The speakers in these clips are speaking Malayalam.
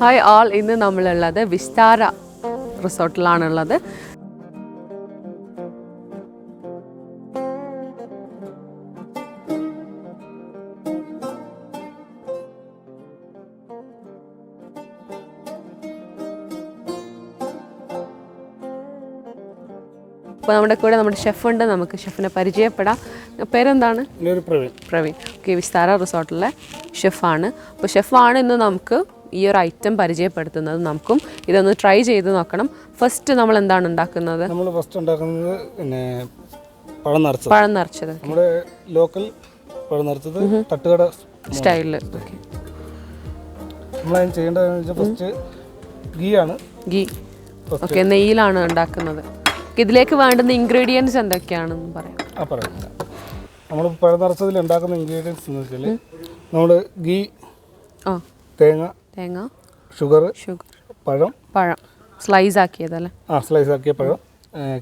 ഹായ് ആൾ ഇന്ന് നമ്മളുള്ളത് വിസ്താര റിസോർട്ടിലാണുള്ളത് അപ്പോൾ നമ്മുടെ കൂടെ നമ്മുടെ ഷെഫുണ്ട്. നമുക്ക് ഷെഫിനെ പരിചയപ്പെടാം. പേരെന്താണ്? പ്രവീൺ. പ്രവീൺ. ഓക്കെ വിസ്താര റിസോർട്ടിലെ ഷെഫാണ്. അപ്പോൾ ഷെഫാണ് ഇന്ന് നമുക്ക് ഈ ഒരു ഐറ്റം പരിചയപ്പെടുത്തുന്നത് നമുക്കും. ഇതൊന്ന് ട്രൈ ചെയ്ത് നോക്കണം. ഫസ്റ്റ് നമ്മൾ എന്താണ് ഉണ്ടാക്കുന്നത്? നമ്മൾ ഫസ്റ്റ് ഉണ്ടാക്കുന്നത് പിന്നെ പഴം നിറച്ചത്. പഴം നിറച്ചത്. നമ്മുടെ ലോക്കൽ പഴം നിറച്ചത് തട്ടുകട സ്റ്റൈലിൽ ഓക്കെ നമ്മളതിന് ചെയ്യേണ്ടതെന്ന് വെച്ചാൽ ഫസ്റ്റ് ഗീ ആണ്. ഗീ ഓക്കെ നെയ്യിലാണ് ഉണ്ടാക്കുന്നത്. ഇതിലേക്ക് വേണ്ടുന്ന ഇൻഗ്രീഡിയൻസ് എന്തൊക്കെയാണെന്ന് പറയാം. ആ പറയാം. നമ്മൾ പഴം നിറച്ചതിൽ ഉണ്ടാക്കുന്ന ഇൻഗ്രീഡിയൻസ് എന്ന് വെച്ചാൽ നമ്മൾ ഗീ ആ. തേങ്ങ തേങ്ങ ഷുഗർ ഷുഗർ പഴം. പഴം. സ്ലൈസ് ആക്കിയതല്ലേ? ആ സ്ലൈസ് ആക്കിയ പഴം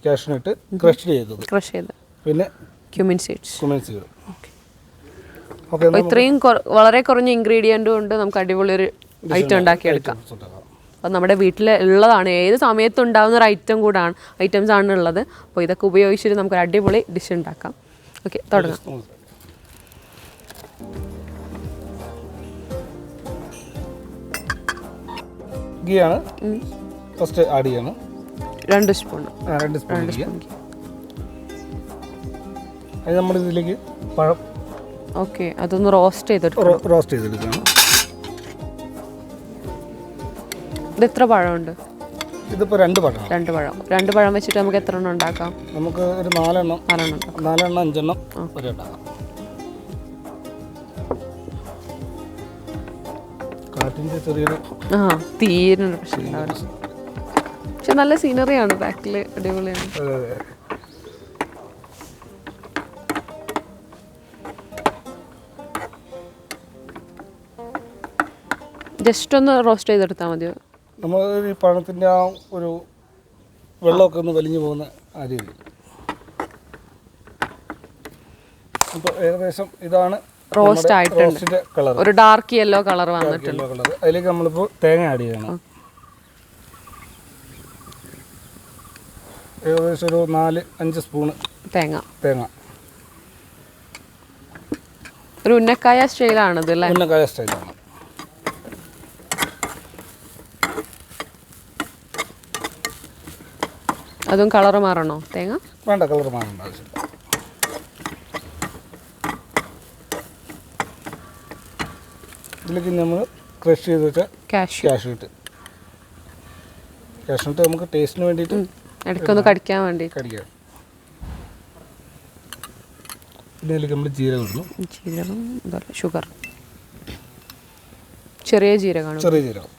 ക്യാഷിനിട്ട് ക്രഷ് ചെയ്തത്. ക്രഷ് ചെയ്ത്. പിന്നെ cumin seeds cumin seed okay ഇത്രയും വളരെ കുറഞ്ഞ ഇൻഗ്രീഡിയന്റ് കൊണ്ട് നമുക്ക് അടിപൊളി ഒരു ഐറ്റം ഉണ്ടാക്കിയെടുക്കാം. അപ്പോൾ നമ്മുടെ വീട്ടിൽ ഉള്ളതാണ്. ഏത് സമയത്തും ഉണ്ടാകുന്ന ഒരു ഐറ്റം കൂടാണ്. ഐറ്റംസ് ആണ് ഉള്ളത്. അപ്പോൾ ഇതൊക്കെ ഉപയോഗിച്ചിട്ട് നമുക്കൊരു അടിപൊളി ഡിഷ് ഉണ്ടാക്കാം. ഓക്കെ തുടങ്ങാം. ഗീ ആണ് ഫസ്റ്റ് ആഡ് ചെയ്യണം. രണ്ട് സ്പൂൺ രണ്ട് സ്പൂൺ അത് നമ്മൾ ഇതിലേക്ക് പഴം. ഓക്കെ അതൊന്ന് റോസ്റ്റ് ചെയ്തെടുക്കണം. റോസ്റ്റ് ചെയ്തെടുക്കണം. ഇത് എത്ര പഴമുണ്ട്? ഇതിപ്പോൾ രണ്ട് പഴം. രണ്ട് പഴം. രണ്ട് പഴം വെച്ചിട്ട് നമുക്ക് എത്ര എണ്ണം ഉണ്ടാക്കാം? നമുക്ക് ഒരു നാലെണ്ണം. നാലെണ്ണം ഉണ്ടാക്കാം. നാലെണ്ണം അഞ്ചെണ്ണം ഒരു ഉണ്ടാകാം കാറ്റിന്റെ ചെറിയൊരു ആ തീരെ പ്രശ്നം ഉണ്ടാവില്ല. പക്ഷെ നല്ല സീനറിയാണ് ബാക്കിൽ അടിപൊളിയാണ്. ജസ്റ്റ് ഒന്ന് റോസ്റ്റ് ചെയ്തെടുത്താൽ മതിയോ? നമ്മൾ ഈ പഴത്തിന്റെ ആ ഒരു വെള്ളമൊക്കെ ഒന്ന് വലിഞ്ഞു പോകുന്ന ആ രീതി. അപ്പോൾ ഏകദേശം ഇതാണ് റോസ്റ്റ് ആയിട്ടുണ്ട് ഒരു ഡാർക്ക് യെല്ലോ കളർ വന്നിട്ടുണ്ട്. അതിലേക്ക് നമ്മളിപ്പോൾ തേങ്ങ ആഡ് ചെയ്യണം. ഏകദേശം ഒരു നാല് അഞ്ച് സ്പൂണ് തേങ്ങ. തേങ്ങ. ഒരു ഉന്നക്കായ സ്റ്റൈലാണിത് അല്ലേ? ഉന്നക്കായ സ്റ്റൈലാണ്. അതും കളർ മാറണോ തേങ്ങ? വേണ്ട കളർ മാറേണ്ട ആവശ്യമില്ല. ഇതിലേക്ക് നമ്മൾ ക്രഷ് ചെയ്ത് ക്യാഷ് ഇട്ട്. ക്യാഷ് ഇട്ട് നമുക്ക് ടേസ്റ്റിന് വേണ്ടിയിട്ട് ഇടയ്ക്കൊന്ന് കടിക്കാൻ വേണ്ടി കടിക്കാം. ഇതിലേക്ക് നമ്മൾ ജീരകം ഇടുന്നു. ജീരകം ഷുഗർ ചെറിയ ജീരകമാണ്. ചെറിയ ജീരകം.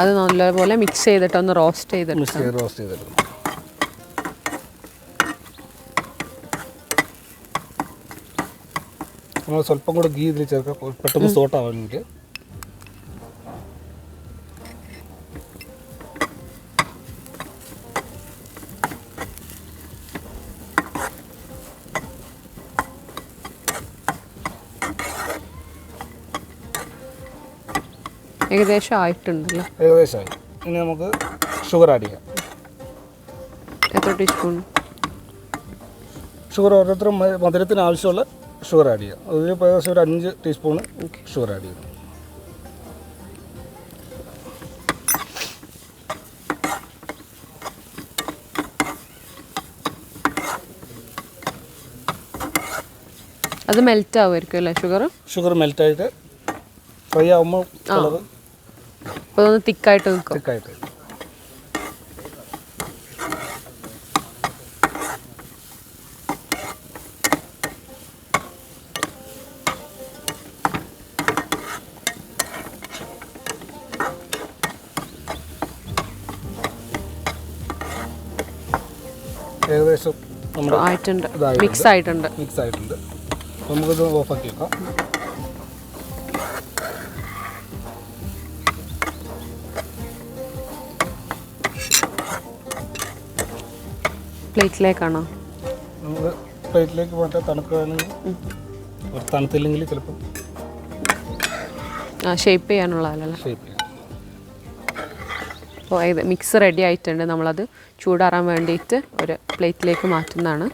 അത് നല്ലപോലെ മിക്സ് ചെയ്തിട്ട് ഒന്ന് റോസ്റ്റ് ചെയ്തിട്ട് റോസ്റ്റ് ചെയ്തെടുക്കണം നമ്മൾ സ്വല്പം കൂടെ ഗീ ഇതിൽ ചേർക്കാം. പെട്ടെന്ന് സോട്ട് ആവാൻ വേണ്ടി ഏകദേശം ആയിട്ടുണ്ടല്ലോ. ഏകദേശമായി ഇനി നമുക്ക് ഷുഗർ ആഡ് ചെയ്യാം. എത്ര ടീസ്പൂൺ ഷുഗർ ഓരോരുത്തരും മധുരത്തിന് ആവശ്യമുള്ള ഷുഗർ ആഡ് ചെയ്യാം. അതിൽ ഏകദേശം ഒരു അഞ്ച് ടീസ്പൂൺ ഷുഗർ ആഡ് ചെയ്യും അത് മെൽറ്റ് ആവുമായിരിക്കും അല്ലേ ഷുഗർ? ഷുഗർ മെൽറ്റായിട്ട് ഫ്രൈ ആകുമ്പോൾ കളർ അപ്പോൾ തിക്കായിട്ട് നിൽക്കും. തിക്കായിട്ട് ഏകദേശം ആയിട്ടുണ്ട്. മിക്സ് ആയിട്ടുണ്ട്. മിക്സ് ആയിട്ടുണ്ട് നമുക്കിത് ഓഫാക്കി വെക്കാം പ്ലേറ്റിലേക്കാണോ? നമുക്ക് പ്ലേറ്റിലേക്ക് മാറ്റാൻ തണുക്കുകയാണെങ്കിൽ തണുത്തില്ലെങ്കിൽ ചിലപ്പോൾ ഷേപ്പ് ചെയ്യാനുള്ളതല്ലേ ഷേപ്പ് അപ്പോൾ ഇത് മിക്സ് റെഡി ആയിട്ടുണ്ട്. നമ്മളത് ചൂടാറാൻ വേണ്ടിയിട്ട് ഒരു പ്ലേറ്റിലേക്ക് മാറ്റുന്നതാണ്.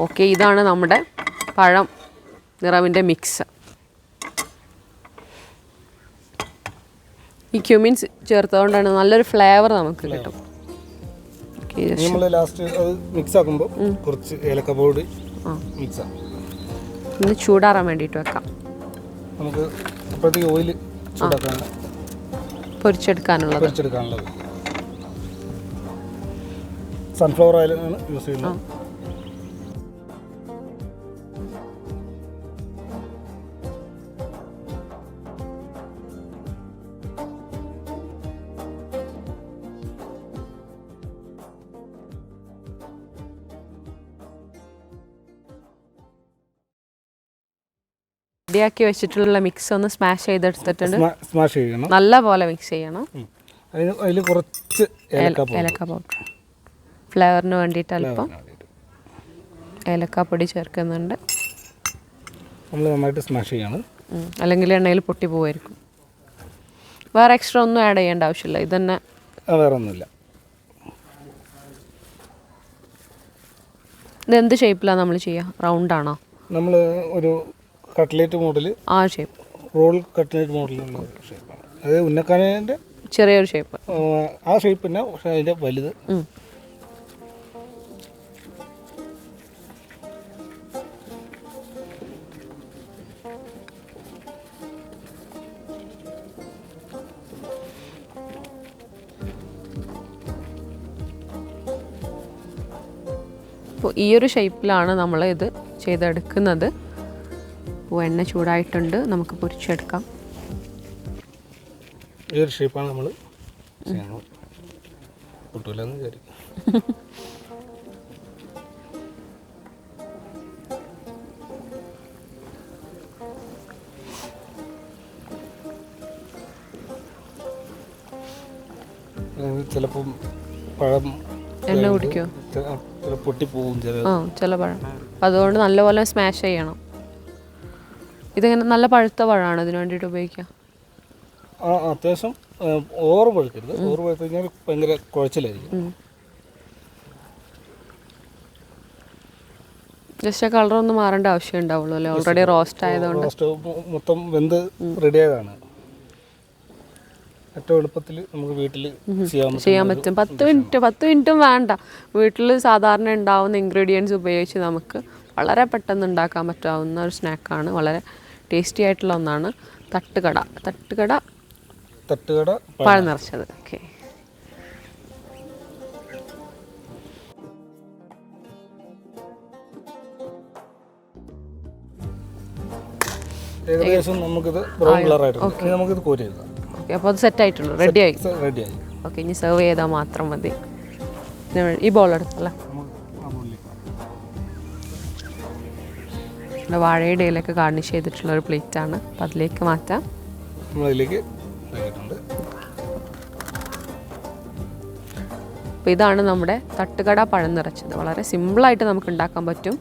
ഓക്കെ ഇതാണ് നമ്മുടെ പഴം നിറവിന്റെ മിക്സ് ഈ ക്യൂമിൻസ് ചേർത്തതുകൊണ്ടാണ് നല്ലൊരു ഫ്ലേവർ നമുക്ക് കിട്ടും. നമ്മൾ ലാസ്റ്റ് അത് മിക്സ് ആക്കുമ്പോൾ കുറച്ച് ഏലക്ക പൗഡർ മിക്സ് ആക്കും ഇന്ന് ചൂടാറാൻ വേണ്ടിയിട്ട് വെക്കാം. നമുക്ക് അപ്പോഴത്തേക്ക് ഓയിൽ ചൂടാക്കാൻ പൊരിച്ചെടുക്കാനുള്ളത്. പൊരിച്ചെടുക്കാനുള്ളത്. സൺഫ്ലവർ ഓയിൽ ആണ് യൂസ് ചെയ്യുന്നത്. റെഡിയാക്കി വെച്ചിട്ടുള്ള മിക്സ് ഒന്ന് സ്മാഷ് ചെയ്തെടുത്തിട്ടുണ്ട്. സ്മാഷ് ചെയ്യണം. നല്ല പോലെ മിക്സ് ചെയ്യണം അതിൽ കുറച്ച് ഏലക്ക പൗഡർ ഫ്ലേവറിന് വേണ്ടിയിട്ട് അല്പം ഏലക്ക പൊടി ചേർക്കുന്നുണ്ട്. നമ്മൾ നന്നായിട്ട് സ്മാഷ് ചെയ്യണം. അല്ലെങ്കിൽ എണ്ണയിൽ പൊട്ടി പോവായിരിക്കും. വേറെ എക്സ്ട്രാ ഒന്നും ആഡ് ചെയ്യേണ്ട ആവശ്യമില്ല. ഇതന്നെ തന്നെ വേറെ ഒന്നുമില്ല ഇത് എന്ത് ഷേപ്പിലാണ് നമ്മൾ ചെയ്യുക റൗണ്ട് ആണോ? നമ്മൾ ഒരു കട്ട്ലേറ്റ് മോഡൽ ആ ഷേപ്പ് റോൾ കട്ട്ലേറ്റ് മോഡലുള്ള ഷേപ്പാണ് അത് ഉന്നക്കാനേന്റെ ചെറിയൊരു ഷേപ്പ് ആ ഷേപ്പ് തന്നെ പക്ഷേ അതിന്റെ വലുത്. അപ്പോൾ ഈ ഒരു ഷേപ്പിലാണ് നമ്മൾ ഇത് ചെയ്തെടുക്കുന്നത്. എണ്ണ ചൂടായിട്ടുണ്ട് നമുക്ക് പൊരിച്ചെടുക്കാം. ഈ ഒരു ഷേപ്പാണ് നമ്മൾ വിചാരിക്കും ചിലപ്പം പഴം എണ്ണ കുടിക്കോ? ചില പൊട്ടിപ്പോവും ചില പഴം. അതുകൊണ്ട് നല്ലപോലെ സ്മാഷ് ചെയ്യണം. ഇതിങ്ങനെ നല്ല പഴുത്ത പഴമാണ് ഇതിന് വേണ്ടിയിട്ട് ഉപയോഗിക്കുക. ആ അത്യാവശ്യം ഓവർ പഴുക്കരുത്. ഓവർ പഴുത്ത് കഴിഞ്ഞാൽ ഭയങ്കര കുഴച്ചിലായിരിക്കും. ജസ്റ്റ് കളർ ഒന്നും മാറേണ്ട ആവശ്യം ഉണ്ടാവുള്ളൂ അല്ലേ? ഓൾറെഡി റോസ്റ്റ് ആയതുകൊണ്ട്. റോസ്റ്റ് മൊത്തം വെന്ത് റെഡി ആയതാണ് ഏറ്റവും എളുപ്പത്തിൽ നമുക്ക് വീട്ടിൽ ചെയ്യാൻ പറ്റും ചെയ്യാൻ പറ്റും. പത്ത് മിനിറ്റ് പത്ത് മിനിറ്റും വേണ്ട. വീട്ടിൽ സാധാരണ ഉണ്ടാവുന്ന ഇൻഗ്രീഡിയൻസ് ഉപയോഗിച്ച് നമുക്ക് വളരെ പെട്ടെന്ന് ഉണ്ടാക്കാൻ പറ്റാവുന്ന ഒരു സ്നാക്കാണ് വളരെ ടേസ്റ്റി ആയിട്ടുള്ള ഒന്നാണ് തട്ടുകട. തട്ടുകട തട്ടുകട പഴം നിറച്ചത് ഓക്കെ ഏകദേശം നമുക്കിത് ബ്രൗൺ കളറായിട്ടുണ്ട് ഇനി നമുക്കിത് കോരി എടുക്കാം ഓക്കെ അപ്പോൾ അത് സെറ്റ് ആയിട്ടുണ്ട് റെഡിയായി ആയി. ഓക്കെ ഇനി സെർവ് ചെയ്താൽ മാത്രം മതി. ഈ ബോൾ എടുത്തല്ലേ? നമ്മുടെ വാഴയുടെ ഇലയൊക്കെ ഗാർണിഷ് ചെയ്തിട്ടുള്ള ഒരു പ്ലേറ്റ് ആണ്. അപ്പം അതിലേക്ക് മാറ്റാം. നമ്മളതിലേക്ക് അപ്പോൾ ഇതാണ് നമ്മുടെ തട്ടുകട പഴം നിറച്ചത്. വളരെ സിമ്പിളായിട്ട് നമുക്ക് ഉണ്ടാക്കാൻ പറ്റും.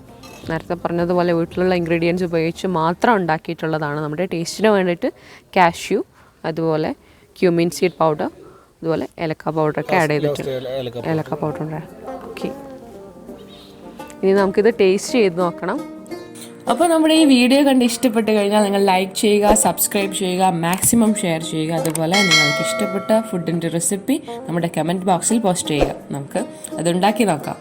നേരത്തെ പറഞ്ഞതുപോലെ വീട്ടിലുള്ള ഇൻഗ്രീഡിയൻസ് ഉപയോഗിച്ച് മാത്രം ഉണ്ടാക്കിയിട്ടുള്ളതാണ്. നമ്മുടെ ടേസ്റ്റിന് വേണ്ടിയിട്ട് കാഷ്യൂ അതുപോലെ ക്യൂമിൻ സീഡ് പൗഡർ അതുപോലെ ഏലക്ക പൗഡർ ഒക്കെ ആഡ് ചെയ്തിട്ടുണ്ട്. ഏലക്ക പൗഡർ ഓക്കെ ഇനി നമുക്കിത് ടേസ്റ്റ് ചെയ്ത് നോക്കണം. അപ്പോൾ നമ്മുടെ ഈ വീഡിയോ കണ്ട് ഇഷ്ടപ്പെട്ട് കഴിഞ്ഞാൽ നിങ്ങൾ ലൈക്ക് ചെയ്യുക സബ്സ്ക്രൈബ് ചെയ്യുക മാക്സിമം ഷെയർ ചെയ്യുക. അതുപോലെ നിങ്ങൾക്ക് ഇഷ്ടപ്പെട്ട ഫുഡിന്റെ റെസിപ്പി നമ്മുടെ കമന്റ് ബോക്സിൽ പോസ്റ്റ് ചെയ്യുക. നമുക്ക് അത് ഉണ്ടാക്കി നോക്കാം.